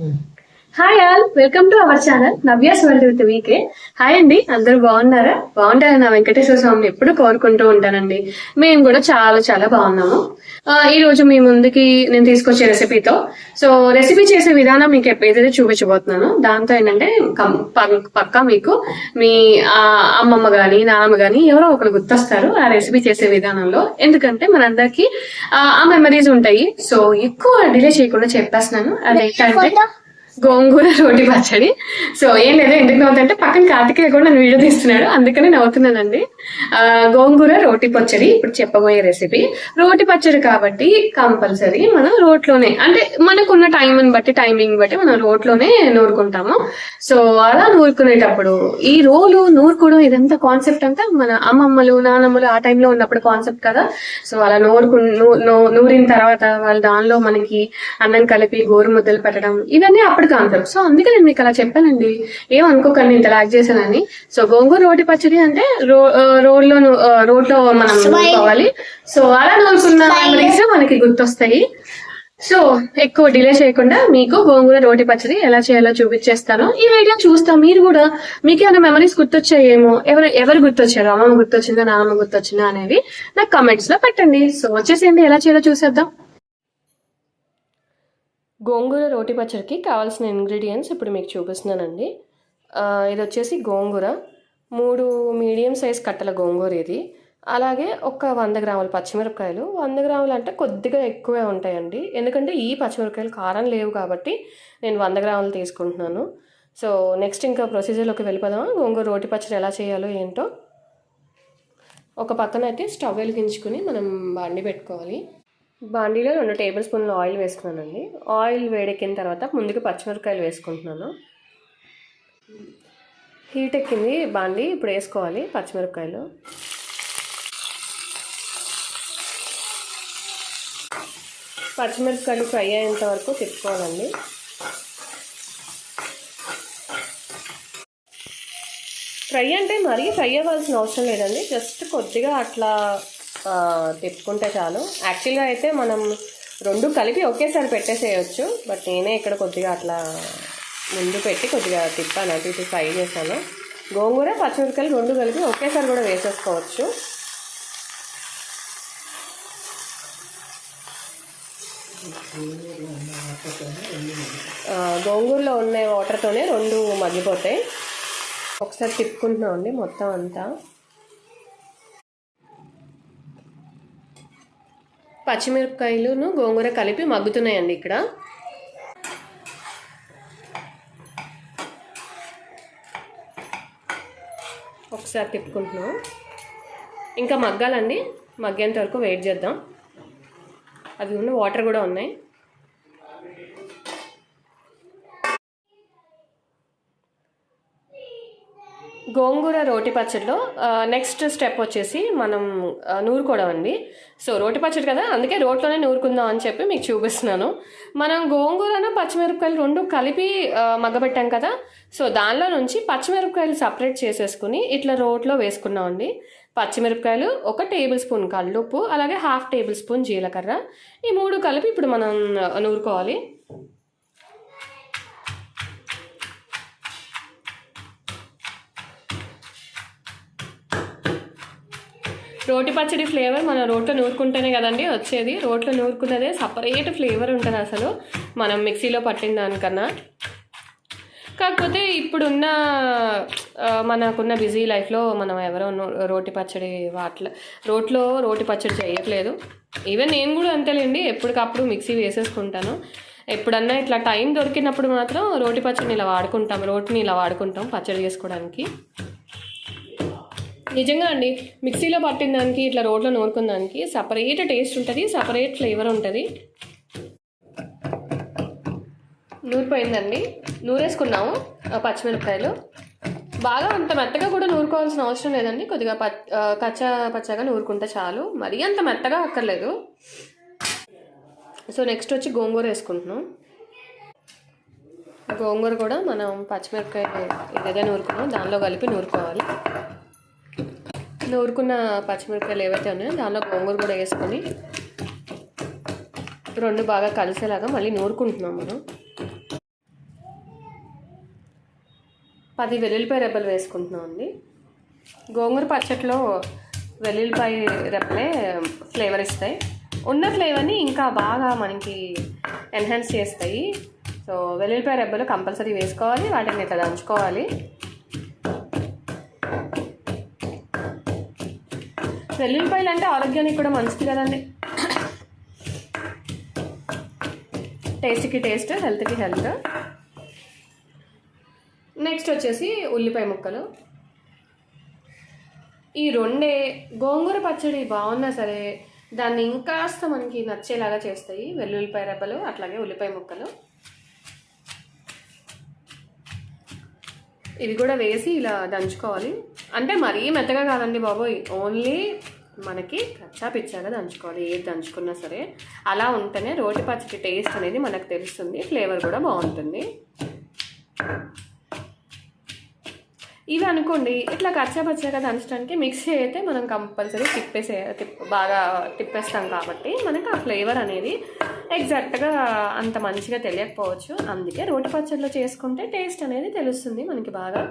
Mm. Hi all welcome to our channel Navya's world with VK hi అండి అందరూ బాగున్నారా? బాగుంటారని నా వెంకటేశ్వర స్వామిని? ఎప్పుడు కోరుకుంటూ ఉంటానండి. మేము కూడా చాలా చాలా బాగున్నాము. ఈ రోజు మీ ముందుకి నేను తీసుకొచ్చే రెసిపీతో సో రెసిపీ చేసే విధానం మీకు ఎప్పుడైతే చూపించబోతున్నాను దాంతో ఏంటంటే పక్కా మీకు మీ అమ్మమ్మ గాని నాన్నమ్మ గాని ఎవరో ఒకరు గుర్తొస్తారు ఆ రెసిపీ చేసే విధానంలో. ఎందుకంటే మనందరికీ ఆ మెమరీస్ ఉంటాయి. సో ఎక్కువ డిలే చేయకుండా చెప్పేస్తున్నాను. అదేంటంటే గోంగూర రోటి పచ్చడి. సో ఏం లేదు ఎందుకు నవ్వుతుంటే పక్కన కార్తికేయ కూడా నన్ను వీడియో తీస్తున్నాడు అందుకని నవ్వుతున్నానండి. గోంగూర రోటి పచ్చడి ఇప్పుడు చెప్పబోయే రెసిపీ రోటి పచ్చడి కాబట్టి కంపల్సరీ మనం రోట్లోనే అంటే మనకున్న టైంని బట్టి టైమింగ్ బట్టి మనం రోట్లోనే నూరుకుంటాము. సో అలా నూరుకునేటప్పుడు ఈ రోలు నూరుకోవడం ఇదంతా కాన్సెప్ట్ అంతా మన అమ్మమ్మలు నానమ్మలు ఆ టైంలో ఉన్నప్పుడు కాన్సెప్ట్ కదా. సో అలా నూరుకు నూరిన తర్వాత వాళ్ళు దానిలో మనకి అన్నం కలిపి గోరు ముద్దలు పెట్టడం ఇవన్నీ అప్పుడు కాన్సెప్ట్ సో అందుకే నేను మీకు అలా చెప్పానండి. ఏమనుకోకండి ఇంత లాగ్ చేశానని. సో గోంగూర రోటి పచ్చడి అంటే రో ఆ, రోడ్లో ను- ఆ, రోడ్లో మనం నూరుకోవాలి సో అలా నూరుకున్న మెమరీస్ మనకి గుర్తొస్తాయి. సో ఎక్కువ డిలే చేయకుండా మీకు గోంగూర రోటి పచ్చడి ఎలా చేయాలో చూపించేస్తాను. ఈ వీడియో చూస్తా మీరు కూడా మీకు ఏమైనా మెమరీస్ గుర్తొచ్చాయేమో ఎవరు ఎవరు గుర్తొచ్చారు? అమ్మమ్మ గుర్తొచ్చిందా? నాన్నమ్మ గుర్తొచ్చిందా? అనేవి నాకు కమెంట్స్లో పెట్టండి. సో వచ్చేసేయండి ఎలా చేయాలో చూసేద్దాం. గోంగూర రోటి పచ్చడికి కావాల్సిన ఇంగ్రీడియంట్స్ ఇప్పుడు మీకు చూపిస్తున్నానండి. ఆ, ఇది వచ్చేసి గోంగూర. మూడు మీడియం సైజ్ కట్టల గోంగూర ఇది. అలాగే ఒక వంద గ్రాముల పచ్చిమిరపకాయలు. వంద గ్రాములు అంటే కొద్దిగా ఎక్కువే ఉంటాయండి. ఎందుకంటే ఈ పచ్చిమిరపకాయలు కారం లేవు కాబట్టి నేను వంద గ్రాములు తీసుకుంటున్నాను. సో నెక్స్ట్ ఇంకా ప్రొసీజర్లోకి వెళ్ళిపోదామా? గోంగూర రోటి పచ్చడి ఎలా చేయాలో ఏంటో? ఒక పక్కన అయితే స్టవ్ వెలిగించుకుని మనం బండి పెట్టుకోవాలి. బాండీలో రెండు టేబుల్ స్పూన్లు ఆయిల్ వేసుకున్నానండి. ఆయిల్ వేడెక్కిన తర్వాత ముందుకు పచ్చిమిరపకాయలు వేసుకుంటున్నాను. హీట్ ఎక్కింది బాండి ఇప్పుడు వేసుకోవాలి పచ్చిమిరపకాయలు. పచ్చిమిరపకాయలు ఫ్రై అయ్యేంత వరకు తిప్పుకోవాలండి. ఫ్రై అంటే మరీ ఫ్రై అవ్వాల్సిన అవసరం లేదండి జస్ట్ కొద్దిగా అట్లా తిప్పుకుంటే చాలు. యాక్చువల్గా అయితే మనం రెండు కలిపి ఒకేసారి పెట్టేసేయచ్చు బట్ నేనే ఇక్కడ కొద్దిగా అట్లా ముందు పెట్టి కొద్దిగా తిప్పాను అటు ఇటు ఫ్రై చేశాను. గోంగూర పచ్చిమిరపకాయలు రెండు కలిపి ఒకేసారి కూడా వేసేసుకోవచ్చు. గోంగూరలో ఉన్న వాటర్తోనే రెండు మగ్గిపోతాయి. ఒకసారి తిప్పుకుంటున్నాం అండి మొత్తం అంతా. పచ్చిమిరపకాయలును గోంగూర కలిపి మగ్గుతున్నాయండి ఇక్కడ. ఒకసారి తిప్పుకుంటున్నాం ఇంకా మగ్గాలండి. మగ్గేంత వరకు వెయిట్ చేద్దాం. అది ఉన్న వాటర్ కూడా ఉన్నాయి. గోంగూర రోటి పచ్చడిలో నెక్స్ట్ స్టెప్ వచ్చేసి మనం నూరుకోవడం అండి. సో రోటి పచ్చడి కదా అందుకే రోట్లోనే నూరుకుందాం అని చెప్పి మీకు చూపిస్తున్నాను. మనం గోంగూరను పచ్చిమిరపకాయలు రెండు కలిపి మగ్గబెట్టాం కదా సో దానిలో నుంచి పచ్చిమిరపకాయలు సపరేట్ చేసేసుకుని ఇట్లా రోట్లో వేసుకున్నాం అండి. పచ్చిమిరపకాయలు ఒక టేబుల్ స్పూన్ కల్లుప్పు అలాగే హాఫ్ టేబుల్ స్పూన్ జీలకర్ర. ఈ మూడు కలిపి ఇప్పుడు మనం నూరుకోవాలి. రోటి పచ్చడి ఫ్లేవర్ మన రోట్లో నూరుకుంటేనే కదండి వచ్చేది. రోట్లో నూరుకున్నదే సపరేట్ ఫ్లేవర్ ఉంటుంది అసలు. మనం మిక్సీలో పట్టిన దానికన్నా. కాకపోతే ఇప్పుడున్న మనకున్న బిజీ లైఫ్లో మనం ఎవరో రోటి పచ్చడి వాట్ల రోట్లో రోటి పచ్చడి చేయట్లేదు. ఈవెన్ నేను కూడా అంతేలేండి ఎప్పటికప్పుడు మిక్సీ వేసేసుకుంటాను. ఎప్పుడన్నా ఇట్లా టైం దొరికినప్పుడు మాత్రం రోటి పచ్చడిని ఇలా వాడుకుంటాం రోటిని ఇలా వాడుకుంటాం పచ్చడి చేసుకోవడానికి. నిజంగా అండి మిక్సీలో పట్టిన దానికి ఇట్లా రోట్లో నూరుకున్న దానికి సపరేట్ టేస్ట్ ఉంటుంది సపరేట్ ఫ్లేవర్ ఉంటుంది. నూరిపోయిందండి. నూరేసుకున్నాము పచ్చిమిరపకాయలు. బాగా అంత మెత్తగా కూడా నూరుకోవాల్సిన అవసరం లేదండి. కొద్దిగా ప కచ్చా పచ్చగా నూరుకుంటే చాలు. మరీ అంత మెత్తగా అక్కర్లేదు. సో నెక్స్ట్ వచ్చి గోంగూర వేసుకుంటున్నాం. గోంగూర కూడా మనం పచ్చిమిరపకాయ ఏదైతే నూరుకున్నాం. దానిలో కలిపి నూరుకోవాలి. నూరుకున్న పచ్చిమిరపకాయలు ఏవైతే ఉన్నాయో దానిలో గోంగూర కూడా వేసుకొని రెండు బాగా కలిసేలాగా మళ్ళీ నూరుకుంటున్నాం మనం. పది వెల్లుల్లిపాయ రెబ్బలు వేసుకుంటున్నాం అండి. గోంగూర పచ్చట్లో వెల్లుల్లిపాయ రెబ్బలే ఫ్లేవర్ ఇస్తాయి. ఉన్న ఫ్లేవర్ని ఇంకా బాగా మనకి ఎన్హాన్స్ చేస్తాయి. సో వెల్లుల్లిపాయ రెబ్బలు కంపల్సరీ వేసుకోవాలి వాటిని ఇట్లా దంచుకోవాలి వెల్లుల్లిపాయలు అంటే ఆరోగ్యానికి కూడా మంచిది కదండి. టేస్ట్కి టేస్ట్ హెల్త్కి హెల్త్. నెక్స్ట్ వచ్చేసి ఉల్లిపాయ ముక్కలు. ఈ రెండే గోంగూర పచ్చడి బాగున్నా సరే దాన్ని ఇంకాస్త మనకి నచ్చేలాగా చేస్తాయి వెల్లుల్లిపాయ రెబ్బలు అట్లాగే ఉల్లిపాయ ముక్కలు. ఇది కూడా వేసి ఇలా దంచుకోవాలి. అంటే మరీ మెత్తగా కాదండి బాబోయ్ ఓన్లీ మనకి కచ్చా పిచ్చాగా దంచుకోవాలి ఏది దంచుకున్నా సరే. అలా ఉంటేనే రోటి పచ్చడి టేస్ట్ అనేది మనకు తెలుస్తుంది ఫ్లేవర్ కూడా బాగుంటుంది. ఇవి అనుకోండి ఇట్లా కచ్చపచ్చగా దంచడానికి మిక్సీ అయితే మనం కంపల్సరీ తిప్పేసే తిప్ బాగా తిప్పేస్తాం కాబట్టి మనకి ఆ ఫ్లేవర్ అనేది ఎగ్జాక్ట్గా అంత మంచిగా తెలియకపోవచ్చు. అందుకే రోటి పచ్చడిలో చేసుకుంటే టేస్ట్ అనేది తెలుస్తుంది మనకి బాగా.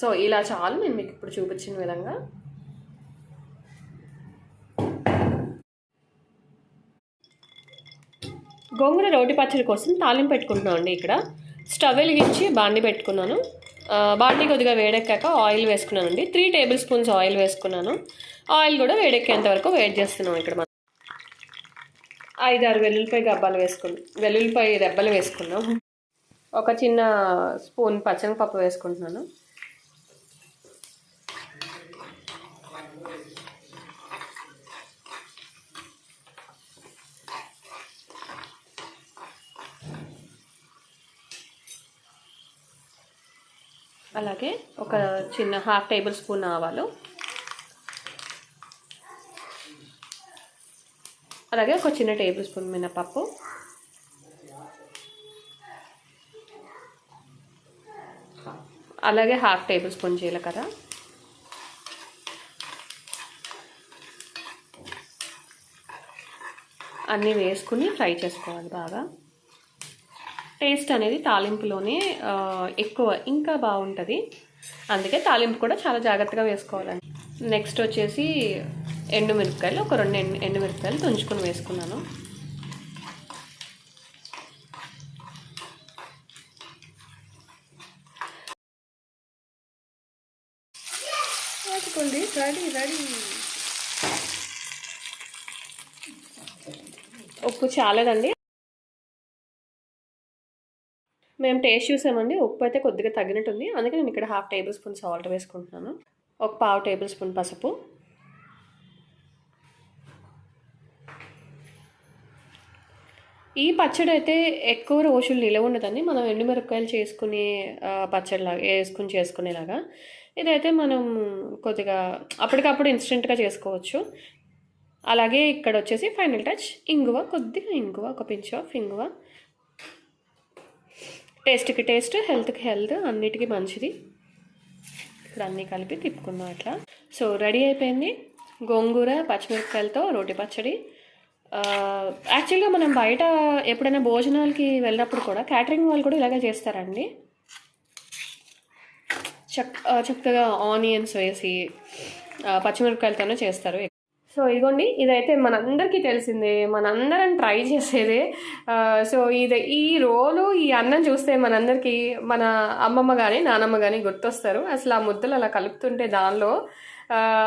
సో ఇలా చాలు నేను మీకు ఇప్పుడు చూపించిన విధంగా. గోంగూర రోటి పచ్చడి కోసం తాలింపు పెట్టుకుంటున్నాం అండి ఇక్కడ. స్టవ్ వెలిగించి బాండి పెట్టుకున్నాను. బాండి కొద్దిగా వేడెక్కాక ఆయిల్ వేసుకున్నానండి. త్రీ టేబుల్ స్పూన్స్ ఆయిల్ వేసుకున్నాను. ఆయిల్ కూడా వేడెక్కేంత వరకు వెయిట్ చేస్తున్నాం ఇక్కడ మనం. ఆరు వెల్లుల్లిపాయ గబ్బాలు వేసుకున్నాం. వెల్లుల్లిపాయ రెబ్బలు వేసుకున్నాం. ఒక చిన్న స్పూన్ పచ్చనిపప్పు వేసుకుంటున్నాను. అలాగే ఒక చిన్న హాఫ్ టేబుల్ స్పూన్ ఆవాలు. అలాగే ఒక చిన్న టేబుల్ స్పూన్ మినపప్పు. అలాగే హాఫ్ టేబుల్ స్పూన్ జీలకర్ర. అన్నీ వేసుకుని ఫ్రై చేసుకోవాలి బాగా. టేస్ట్ అనేది తాలింపులోనే ఎక్కువ ఇంకా బాగుంటుంది. అందుకే తాలింపు కూడా చాలా జాగ్రత్తగా వేసుకోవాలండి. నెక్స్ట్ వచ్చేసి ఎండుమిరపకాయలు ఒక రెండు ఎండు ఎండుమిరపకాయలు తుంచుకొని వేసుకున్నాను. Ready ready. ఉప్పు చాలేదండి. మేము టేస్ట్ చూసామండి. ఉప్పు అయితే కొద్దిగా తగ్గినట్టుంది అందుకే నేను ఇక్కడ హాఫ్ టేబుల్ స్పూన్ సాల్ట్ వేసుకుంటున్నాను. ఒక పావు టేబుల్ స్పూన్ పసుపు. ఈ పచ్చడి అయితే ఎక్కువ రోజులు నిలవ ఉండదండి. మనం ఎండుమిరపకాయలు చేసుకునే పచ్చడిలాగా వేసుకుని చేసుకునేలాగా. ఇదైతే మనం కొద్దిగా అప్పటికప్పుడు ఇన్స్టెంట్గా చేసుకోవచ్చు. అలాగే ఇక్కడ వచ్చేసి ఫైనల్ టచ్. ఇంగువ కొద్దిగా ఇంగువ ఒక పించ్ ఆఫ్ ఇంగువ. టేస్ట్కి టేస్ట్ హెల్త్కి హెల్త్ అన్నిటికీ మంచిది. ఇప్పుడు అన్నీ కలిపి తిప్పుకుందాం అట్లా. సో రెడీ అయిపోయింది. గోంగూర పచ్చిమిరపకాయలతో రోటి పచ్చడి. యాక్చువల్గా మనం బయట ఎప్పుడైనా భోజనాలకి వెళ్ళినప్పుడు కూడా క్యాటరింగ్ వాళ్ళు కూడా ఇలాగే చేస్తారండి. చక్ చక్కగా ఆనియన్స్ వేసి పచ్చిమిరపకాయలతోనే చేస్తారు సో ఇదిగోండి ఇదైతే మనందరికీ తెలిసిందే మనందరం ట్రై చేసేదే. సో ఇది ఈ రోలు ఈ అన్నం చూస్తే మనందరికీ మన అమ్మమ్మ కానీ నానమ్మ కానీ గుర్తొస్తారు. అసలు ఆ ముద్దలు అలా కలుపుతుంటే దానిలో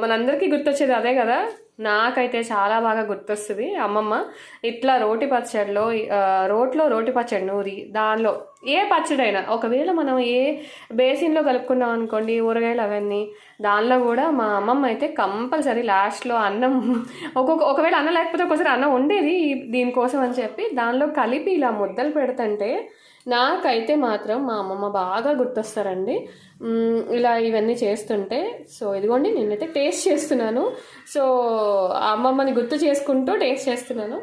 మనందరికీ గుర్తొచ్చేది అదే కదా? నాకైతే చాలా బాగా గుర్తొస్తుంది అమ్మమ్మ. ఇట్లా రోటి పచ్చడిలో రోట్లో రోటి పచ్చడి నూరి దానిలో ఏ పచ్చడైనా ఒకవేళ మనం ఏ బేసిన్లో కలుపుకున్నాం అనుకోండి ఊరగాయలు అవన్నీ దానిలో కూడా మా అమ్మమ్మ అయితే కంపల్సరీ లాస్ట్లో అన్నం ఒక్కొక్క ఒకవేళ అన్నం లేకపోతే ఒకసారి అన్నం ఉండేది దీనికోసం అని చెప్పి దానిలో కలిపి ఇలా ముద్దలు పెడుతుంటే నాకైతే మాత్రం మా అమ్మమ్మ బాగా గుర్తొస్తారండి. ఇలా ఇవన్నీ చేస్తుంటే సో ఇదిగోండి నేనైతే టేస్ట్ చేస్తున్నాను. సో అమ్మమ్మని గుర్తు చేసుకుంటూ టేస్ట్ చేస్తున్నాను.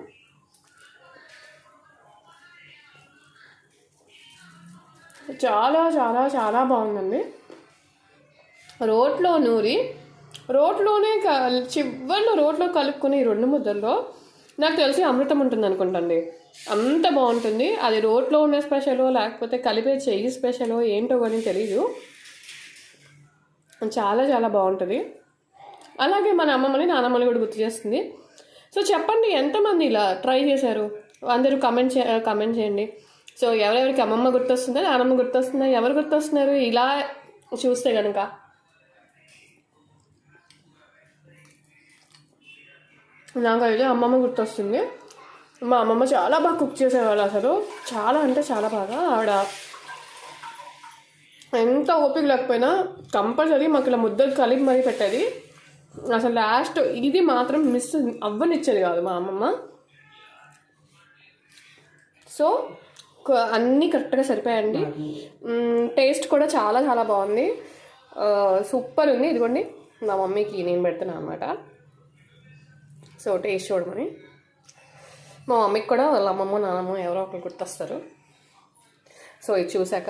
చాలా చాలా చాలా బాగుందండి. రోట్లో నూరి రోట్లోనే క- రోట్లో కలుపుకుని ఈ రెండు ముద్దల్లో నాకు తెలిసి అమృతం ఉంటుంది అనుకుంటండి. అంత బాగుంటుంది. అది రోట్లో ఉన్న స్పెషలో లేకపోతే కలిపే చెయ్యి స్పెషలో ఏంటో కానీ తెలీదు. చాలా చాలా బాగుంటుంది. అలాగే మన అమ్మమ్మని నానమ్మని కూడా గుర్తు చేస్తుంది. సో చెప్పండి ఎంతమంది ఇలా ట్రై చేశారు? అందరూ కమెంట్ చే కమెంట్ చేయండి. సో ఎవరెవరికి అమ్మమ్మ గుర్తొస్తుందా నానమ్మ గుర్తొస్తుందా ఎవరు గుర్తొస్తున్నారు? ఇలా చూస్తే కనుక నాకైతే అమ్మమ్మ గుర్తొస్తుంది. మా అమ్మమ్మ చాలా బాగా కుక్ చేసేవాళ్ళు అసలు. చాలా అంటే చాలా బాగా ఆవిడ. ఎంత ఓపిక లేకపోయినా కంపల్సరీ మాకు ఇలా ముద్దలు కలిపి మరీ పెట్టేది. అసలు లాస్ట్ ఇది మాత్రం మిస్ అవ్వనిచ్చేది కాదు మా అమ్మమ్మ. సో అన్నీ కరెక్ట్గా సరిపోయాయండి. టేస్ట్ కూడా చాలా చాలా బాగుంది. సూపర్ ఉంది. ఇదిగోండి మా మమ్మీకి నేను పెడుతున్నాను అనమాట సో టేస్ట్ చూడమని మా మమ్మీకి కూడా వాళ్ళ అమ్మమ్మ నాన్నమ్మ ఎవరో ఒకరు గుర్తొస్తారు. సో ఇది చూశాక.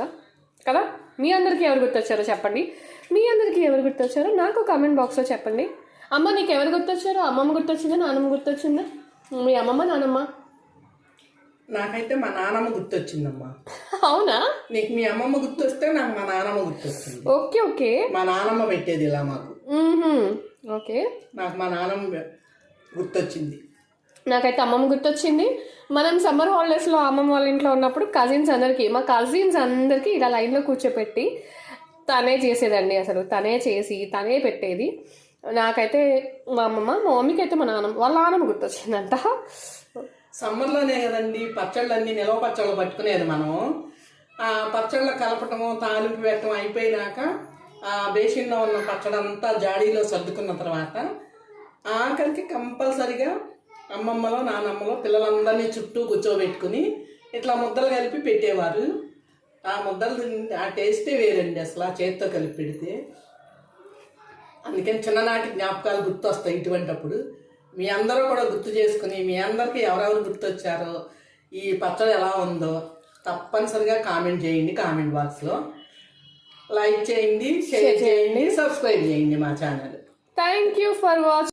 కదా? మీ అందరికీ ఎవరు గుర్తొచ్చారో చెప్పండి. మీ అందరికీ ఎవరు గుర్తొచ్చారో నాకు కామెంట్ బాక్స్లో చెప్పండి. అమ్మ నీకు ఎవరు గుర్తొచ్చారో? అమ్మమ్మ గుర్తొచ్చిందా? నాన్నమ్మ గుర్తొచ్చిందా? మీ అమ్మమ్మ నాన్నమ్మ? నాకైతే మా నానమ్మ గుర్తొచ్చిందమ్మా. అవునా? నీకు మీ అమ్మమ్మ గుర్తొస్తే నాకు మా నానమ్మ గుర్తొచ్చింది ఓకే ఓకే. మా నానమ్మ పెట్టేది ఇలా మాకు. ఓకే. నాకు మా నానమ్మ గుర్తొచ్చింది. నాకైతే అమ్మమ్మ గుర్తొచ్చింది. మనం సమ్మర్ హాలిడేస్లో అమ్మమ్మ వాళ్ళ ఇంట్లో ఉన్నప్పుడు కజిన్స్ అందరికీ మా కజిన్స్ అందరికీ ఇలా లైన్లో కూర్చోపెట్టి తనే చేసేదండి అసలు. తనే చేసి తనే పెట్టేది. నాకైతే మా అమ్మమ్మ మా మమ్మీకి అయితే మా నాన్నమ్మ వాళ్ళ నాన్నమ్మ గుర్తొచ్చిందంట. సమ్మర్లోనే కదండి పచ్చళ్ళన్నీ నిలవ పచ్చళ్ళు పట్టుకునేది మనం. ఆ పచ్చళ్ళ కలపటము తాలింపు పెట్టడం అయిపోయినాక ఆ బేసిన్లో ఉన్న పచ్చడంతా జాడీలో సర్దుకున్న తర్వాత ఆఖరికి కంపల్సరిగా అమ్మమ్మలో నానమ్మలో పిల్లలందరినీ చుట్టూ కూర్చోబెట్టుకుని ఇట్లా ముద్దలు కలిపి పెట్టేవారు. ఆ ముద్దలు ఆ టేస్టే వేరండి అసలు ఆ చేతితో కలిపి పెడితే. అందుకని చిన్ననాటి జ్ఞాపకాలు గుర్తొస్తాయి ఇటువంటప్పుడు. మీ అందరూ కూడా గుర్తు చేసుకుని మీ అందరికీ ఎవరెవరు గుర్తొచ్చారో ఈ పచ్చడి ఎలా ఉందో తప్పనిసరిగా కామెంట్ చేయండి కామెంట్ బాక్స్లో. లైక్ చేయండి షేర్ చేయండి. సబ్స్క్రైబ్ చేయండి మా channel. Thank you for watching